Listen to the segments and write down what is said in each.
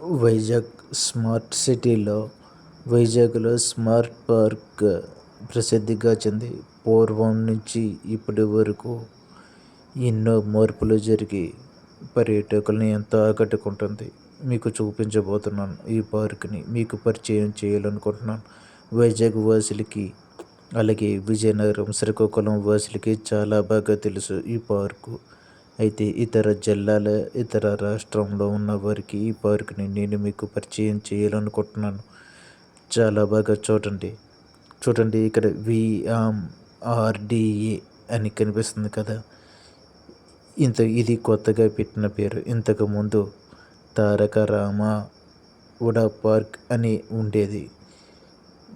Vizag smart సిటీలో వైజాగ్లో smart park ప్రసిద్ధిగా చెంది పూర్వం నుంచి ఇప్పటి వరకు ఎన్నో మార్పులు జరిగి పర్యాటకుల్ని ఎంతో ఆకట్టుకుంటుంది. మీకు చూపించబోతున్నాను ఈ పార్క్ని మీకు పరిచయం చేయాలనుకుంటున్నాను. వైజాగ్ వాసులకి అలాగే విజయనగరం శ్రీకాకుళం వాసులకి చాలా బాగా తెలుసు ఈ పార్కు. అయితే ఇతర జిల్లాల ఇతర రాష్ట్రంలో ఉన్న వారికి ఈ పార్క్ని నేను మీకు పరిచయం చేయాలనుకుంటున్నాను. చాలా బాగా చూడండి. చూడండి ఇక్కడ విఎంఆర్డిఏ అని కనిపిస్తుంది కదా. ఇంత ఇది కొత్తగా పెట్టిన పేరు. ఇంతకుముందు తారక రామ ఉడా పార్క్ అని ఉండేది.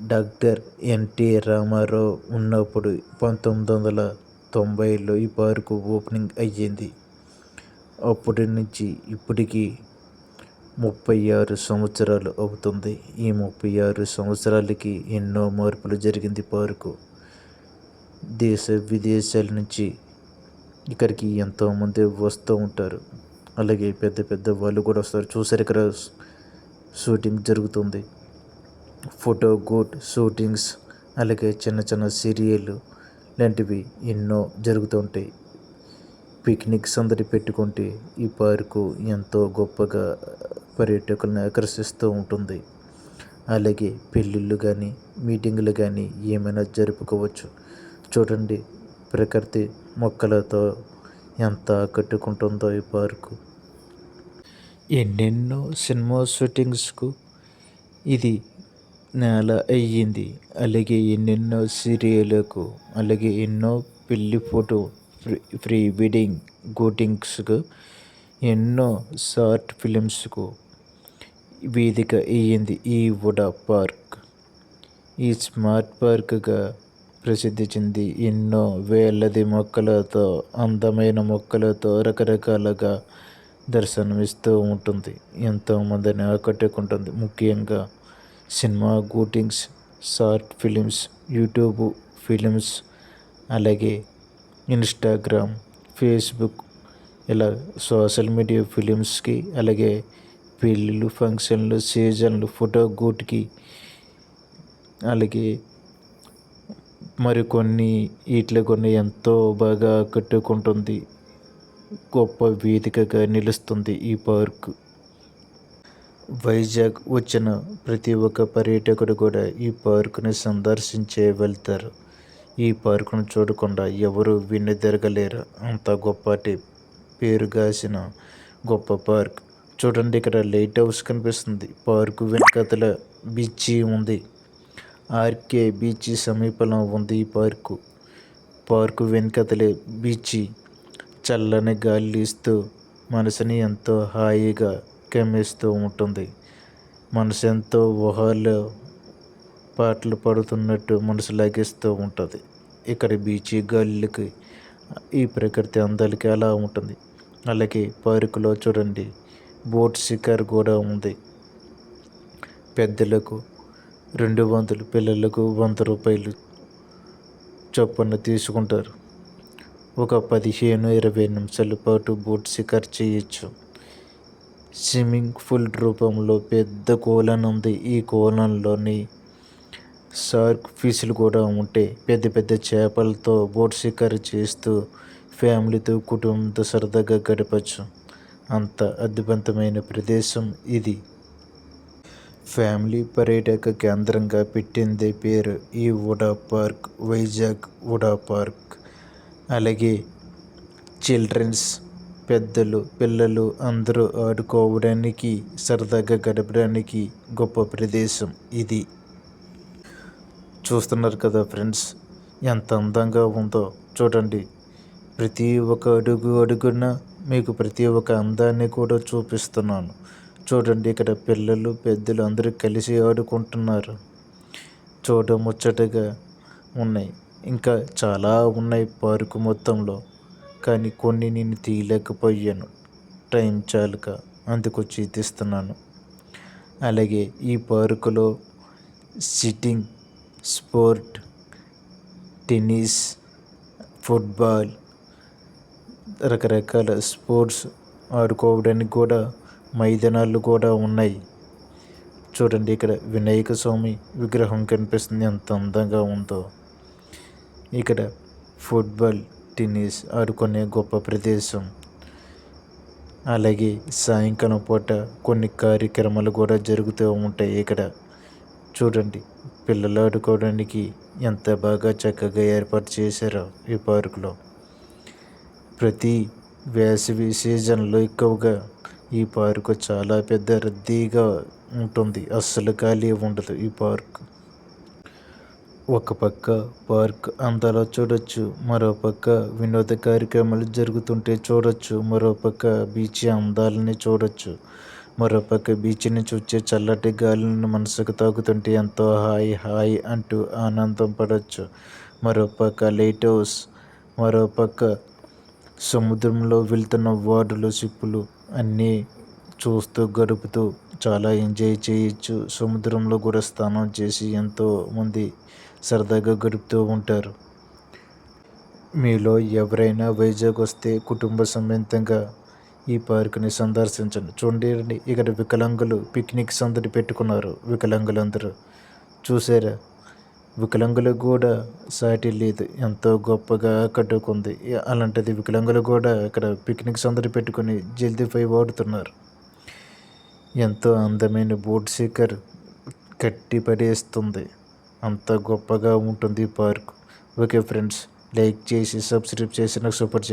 డాక్టర్ ఎన్టీ రామారావు ఉన్నప్పుడు పంతొమ్మిది వందల తొంభైలో ఈ పార్కు ఓపెనింగ్ అయ్యింది. అప్పటి నుంచి ఇప్పటికి ముప్పై ఆరు సంవత్సరాలు అవుతుంది. ఈ ముప్పై ఆరు సంవత్సరాలకి ఎన్నో మార్పులు జరిగింది పార్కు. దేశ విదేశాల నుంచి ఇక్కడికి ఎంతోమంది వస్తూ ఉంటారు. అలాగే పెద్ద పెద్ద వాళ్ళు కూడా వస్తారు. చూసారు ఇక్కడ షూటింగ్ జరుగుతుంది. ఫోటో గూట్ షూటింగ్స్ అలాగే చిన్న చిన్న సీరియల్ లాంటివి ఎన్నో జరుగుతుంటాయి పిక్నిక్స్ అందరి పెట్టుకుంటే ఈ పార్కు ఎంతో గొప్పగా పర్యాటకులను ఆకర్షిస్తూ ఉంటుంది. అలాగే పెళ్ళిళ్ళు కానీ మీటింగులు కానీ ఏమైనా జరుపుకోవచ్చు. చూడండి ప్రకృతి మొక్కలతో ఎంత ఆకట్టుకుంటుందో ఈ పార్కు. ఎన్నెన్నో సినిమా షూటింగ్స్కు ఇది నేల అయ్యింది. అలాగే ఎన్నెన్నో సీరియళ్ళకు అలాగే ఎన్నో పెళ్ళి ఫోటో ప్రీ వెడ్డింగ్ షూటింగ్స్కు ఎన్నో షార్ట్ ఫిలిమ్స్కు వేదిక అయ్యింది ఈ వుడా పార్క్ ఈ స్మార్ట్ పార్క్గా ప్రసిద్ధి చెంది ఎన్నో వేలది మొక్కలతో అందమైన మొక్కలతో రకరకాలుగా దర్శనమిస్తూ ఉంటుంది. ఎంతోమందిని ఆకట్టుకుంటుంది. ముఖ్యంగా cinema shootings short films YouTube films అలాగే ఇన్స్టాగ్రామ్ ఫేస్బుక్ ఇలా సోషల్ మీడియా ఫిలిమ్స్కి అలాగే పెళ్ళిళ్ళు ఫంక్షన్లు సీజన్లు ఫోటో గూట్కి అలాగే మరికొన్ని వీటిలో కొన్ని ఎంతో బాగా ఆకట్టుకుంటుంది గొప్ప వేదికగా నిలుస్తుంది ఈ పార్క్. వైజాగ్ వచ్చిన ప్రతి ఒక్క పర్యాటకుడు కూడా ఈ పార్కుని సందర్శించే వెళ్తారు. ఈ పార్కును చూడకుండా ఎవరు వెనుదిరగలేరు. అంత గొప్పటి పేరుగాసిన గొప్ప పార్క్. చూడండి ఇక్కడ లైట్ హౌస్ కనిపిస్తుంది. పార్కు వెనకతల బీచ్ ఉంది. ఆర్కే బీచ్ సమీపంలో ఉంది ఈ పార్కు. Park వెనకతలే beach. చల్లని గాలి ఇస్తూ మనసుని ఎంతో హాయిగా కమ్మేస్తూ ఉంటుంది. మనసు ఎంతో ఊహలో పాటలు పాడుతున్నట్టు మనసు లాగేస్తూ ఉంటుంది. ఇక్కడ బీచ్ గాలికి ఈ ప్రకృతి అందాలకి అలా ఉంటుంది. అలాగే పార్కులో చూడండి బోట్ షికార్ కూడా ఉంది. పెద్దలకు రెండు వందలు పిల్లలకు వంద రూపాయలు చొప్పున తీసుకుంటారు. ఒక పదిహేను ఇరవై నిమిషాల పాటు బోట్ షికార్ చేయొచ్చు. స్విమ్మింగ్ పూల్ రూపంలో పెద్ద కోలన్ ఉంది. ఈ కోలంలోని షార్క్ ఫిష్లు కూడా ఉంటాయి. పెద్ద పెద్ద చేపలతో బోట్ షికారు చేస్తూ ఫ్యామిలీతో కుటుంబంతో సరదాగా గడపచ్చు. అంత అద్భుతమైన ప్రదేశం ఇది. ఫ్యామిలీ పర్యాటక కేంద్రంగా పెట్టిందే పేరు ఈ వుడా పార్క్ వైజాగ్ వుడా పార్క్. అలాగే చిల్డ్రన్స్ పెద్దలు పిల్లలు అందరూ ఆడుకోవడానికి సరదాగా గడపడానికి గొప్ప ప్రదేశం ఇది. చూస్తున్నారు కదా ఫ్రెండ్స్ ఎంత అందంగా ఉందో చూడండి. ప్రతి ఒక్క అడుగు అడుగున మీకు ప్రతి ఒక్క అందాన్ని కూడా చూపిస్తున్నాను. చూడండి ఇక్కడ పిల్లలు పెద్దలు అందరూ కలిసి ఆడుకుంటున్నారు. చూడముచ్చటగా ఉన్నాయి. ఇంకా చాలా ఉన్నాయి పార్కు మొత్తంలో. కానీ కొన్ని నేను తీయలేకపోయాను. టైం చాలుక అందుకొచ్చి తీస్తున్నాను అలాగే ఈ పార్కులో సిట్టింగ్ స్పోర్ట్ టెన్నిస్ ఫుట్బాల్ రకరకాల స్పోర్ట్స్ ఆడుకోవడానికి కూడా మైదానాలు కూడా ఉన్నాయి. చూడండి ఇక్కడ వినాయక స్వామి విగ్రహం కనిపిస్తుంది. ఎంత అందంగా ఉందో. ఇక్కడ ఫుట్బాల్ టెన్నిస్ ఆడుకునే గొప్ప ప్రదేశం. అలాగే సాయంకాలం పూట కొన్ని కార్యక్రమాలు కూడా జరుగుతూ ఉంటాయి ఇక్కడ. చూడండి పిల్లలు ఆడుకోవడానికి ఎంత బాగా చక్కగా ఏర్పాటు చేశారో ఈ పార్కులో. ప్రతి వేసవి సీజన్లో ఎక్కువగా ఈ పార్కు చాలా పెద్ద రద్దీగా ఉంటుంది. అస్సలు ఖాళీ ఉండదు ఈ పార్క్. ఒక పక్క పార్క్ అందాలో చూడొచ్చు మరో పక్క వినోద కార్యక్రమాలు జరుగుతుంటే చూడొచ్చు మరో పక్క బీచ్ అందాలని చూడొచ్చు మరో పక్క బీచ్ని చూచే చల్లటి గాలిని మనసుకు తాగుతుంటే ఎంతో హాయ్ హాయ్ అంటూ ఆనందం పడవచ్చు మరో పక్క లైట్ హౌస్ మరో పక్క సముద్రంలో వెళ్తున్న వార్డులు షిప్పులు అన్నీ చూస్తూ గడుపుతూ చాలా ఎంజాయ్ చేయొచ్చు. సముద్రంలో కూడా స్నానం చేసి ఎంతో మంది సరదాగా గడుపుతూ ఉంటారు. మీలో ఎవరైనా వైజాగ్ వస్తే కుటుంబ సమేతంగా ఈ పార్కుని సందర్శించండి. చూడండి ఇక్కడ వికలాంగులు పిక్నిక్ సందడి పెట్టుకున్నారు. వికలాంగులందరూ చూసారా? వికలాంగులకు కూడా సాటి లేదు. ఎంతో గొప్పగా కట్టుకుంది అలాంటిది వికలాంగులు కూడా ఇక్కడ పిక్నిక్ సందడి పెట్టుకుని జల్దీ ఫై వాడుతున్నారు. ఎంతో అందమైన బోట్ శిఖర్ కట్టి పడేస్తుంది. అంత గొప్పగా ఉంటుంది ఈ పార్క్. ఓకే ఫ్రెండ్స్ లైక్ చేసి సబ్స్క్రైబ్ చేసి నాకు సపోర్ట్ చేయండి.